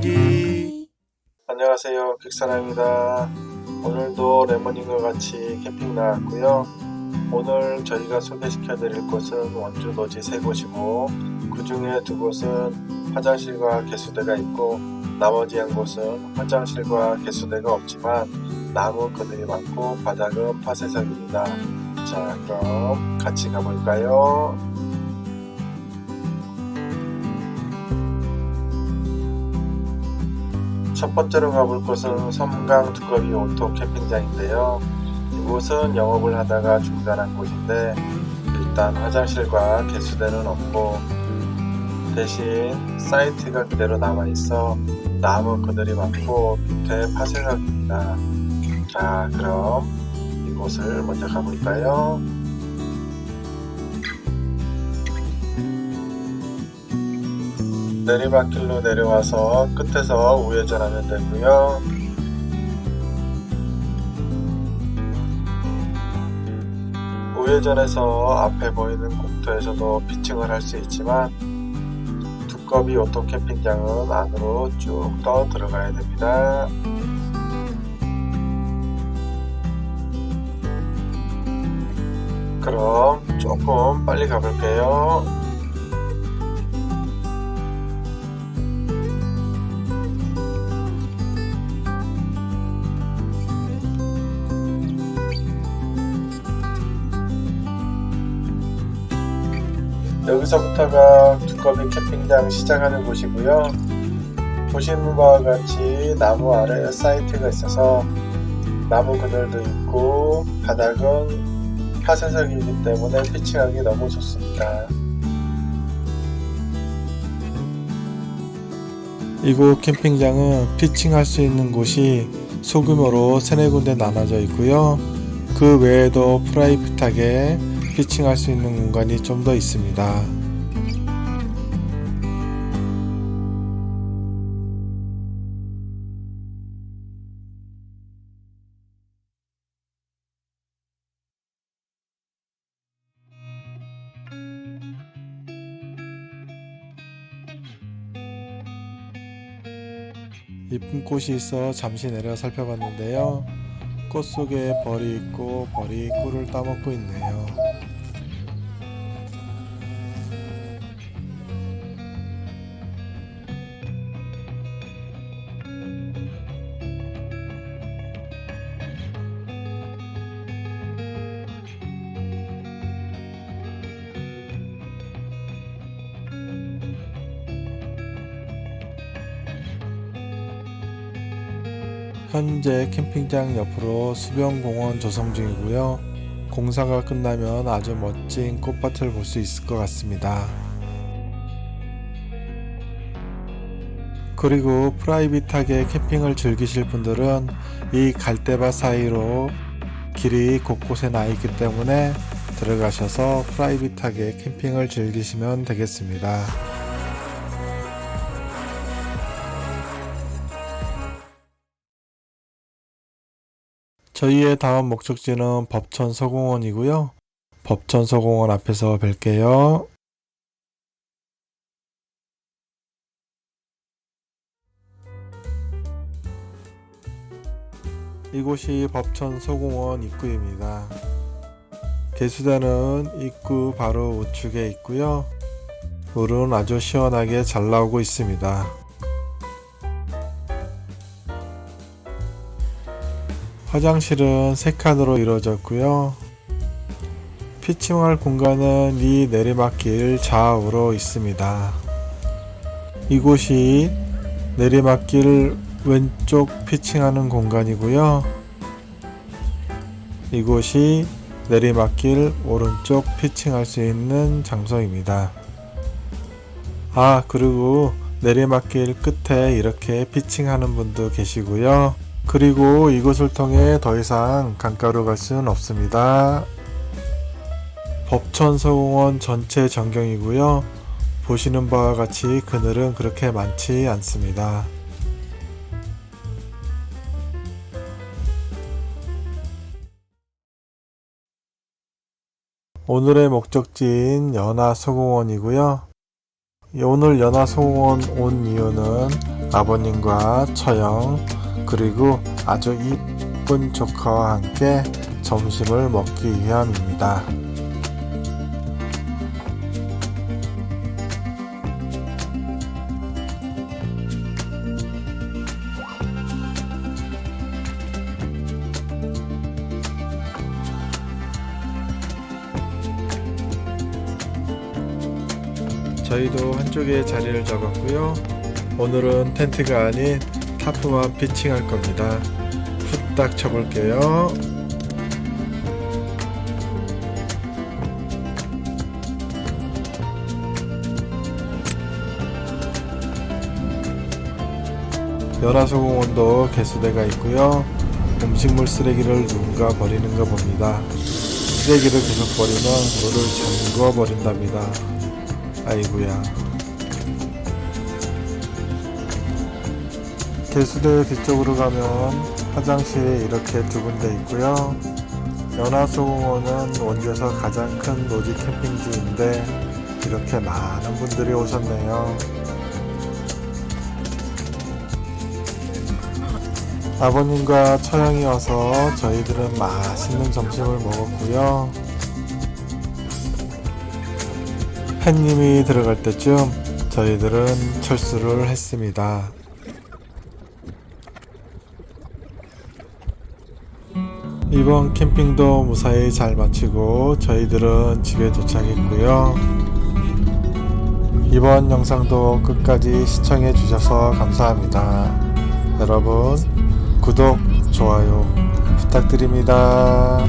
살기. 안녕하세요. 퀵사랑입니다. 오늘도 레모님과 같이 캠핑 나왔고요. 오늘 저희가 소개시켜 드릴 곳은 원주 노지 세 곳이고 그 중에 두 곳은 화장실과 개수대가 있고 나머지 한 곳은 화장실과 개수대가 없지만 나무 그늘이 많고 바닥은 파쇄석입니다. 자 그럼 같이 가볼까요 첫 번째로 가볼 곳은 섬강 두꺼비 오토 캠핑장인데요. 이곳은 영업을 하다가 중단한 곳인데 일단 화장실과 개수대는 없고 대신 사이트가 그대로 남아있어 나무 그늘이 많고 밑에 파쇄석입니다. 자 그럼 이곳을 먼저 가볼까요? 내리막길로 내려와서 끝에서 우회전하면 되고요. 우회전해서 앞에 보이는 공터에서도 피칭을 할 수 있지만 두꺼비 오토 캠핑장은 안으로 쭉 더 들어가야 됩니다. 그럼 조금 빨리 가볼게요. 여기서부터가 두꺼비 캠핑장 시작하는 곳이고요. 보시는 바와 같이 나무 아래 사이트가 있어서 나무 그늘도 있고 바닥은 파쇄석이기 때문에 피칭하기 너무 좋습니다. 이곳 캠핑장은 피칭할 수 있는 곳이 소규모로 세네 군데 나눠져 있고요. 그 외에도 프라이빗하게 피칭할 수 있는 공간이 좀 더 있습니다. 이쁜 꽃이 있어 잠시 내려 살펴봤는데요. 꽃 속에 벌이 있고 벌이 꿀을 따먹고 있네요. 현재 캠핑장 옆으로 수변공원 조성 중이고요. 공사가 끝나면 아주 멋진 꽃밭을 볼 수 있을 것 같습니다. 그리고 프라이빗하게 캠핑을 즐기실 분들은 이 갈대밭 사이로 길이 곳곳에 나 있기 때문에 들어가셔서 프라이빗하게 캠핑을 즐기시면 되겠습니다. 저희의 다음 목적지는 법천 서공원이고요. 법천 서공원 앞에서 뵐게요. 이곳이 법천 서공원 입구입니다. 개수대는 입구 바로 우측에 있고요. 물은 아주 시원하게 잘 나오고 있습니다. 화장실은 3칸으로 이루어졌고요. 피칭할 공간은 이 내리막길 좌우로 있습니다. 이곳이 내리막길 왼쪽 피칭하는 공간이고요. 이곳이 내리막길 오른쪽 피칭할 수 있는 장소입니다. 아, 그리고 내리막길 끝에 이렇게 피칭하는 분도 계시고요. 그리고 이곳을 통해 더 이상 강가로 갈 수는 없습니다. 법천서공원 전체 전경이고요. 보시는 바와 같이 그늘은 그렇게 많지 않습니다. 오늘의 목적지인 연화서공원이고요. 예, 오늘 연화송원 온 이유는 아버님과 처형 그리고 아주 이쁜 조카와 함께 점심을 먹기 위함입니다. 저희도 한쪽에 자리를 잡았고요. 오늘은 텐트가 아닌 타프만 피칭할 겁니다. 후딱 쳐볼게요. 연화소공원도 개수대가 있고요. 음식물 쓰레기를 누군가 버리는 거 봅니다. 쓰레기를 계속 버리면 물을 잠궈 버린답니다. 아이구야. 개수대 뒤쪽으로 가면 화장실이 이렇게 두 군데 있고요. 연화소공원은 원주에서 가장 큰 노지 캠핑지인데 이렇게 많은 분들이 오셨네요. 아버님과 처형이 와서 저희들은 맛있는 점심을 먹었고요. 햇님이 들어갈 때쯤 저희들은 철수를 했습니다. 이번 캠핑도 무사히 잘 마치고 저희들은 집에 도착했고요. 이번 영상도 끝까지 시청해 주셔서 감사합니다. 여러분 구독, 좋아요 부탁드립니다.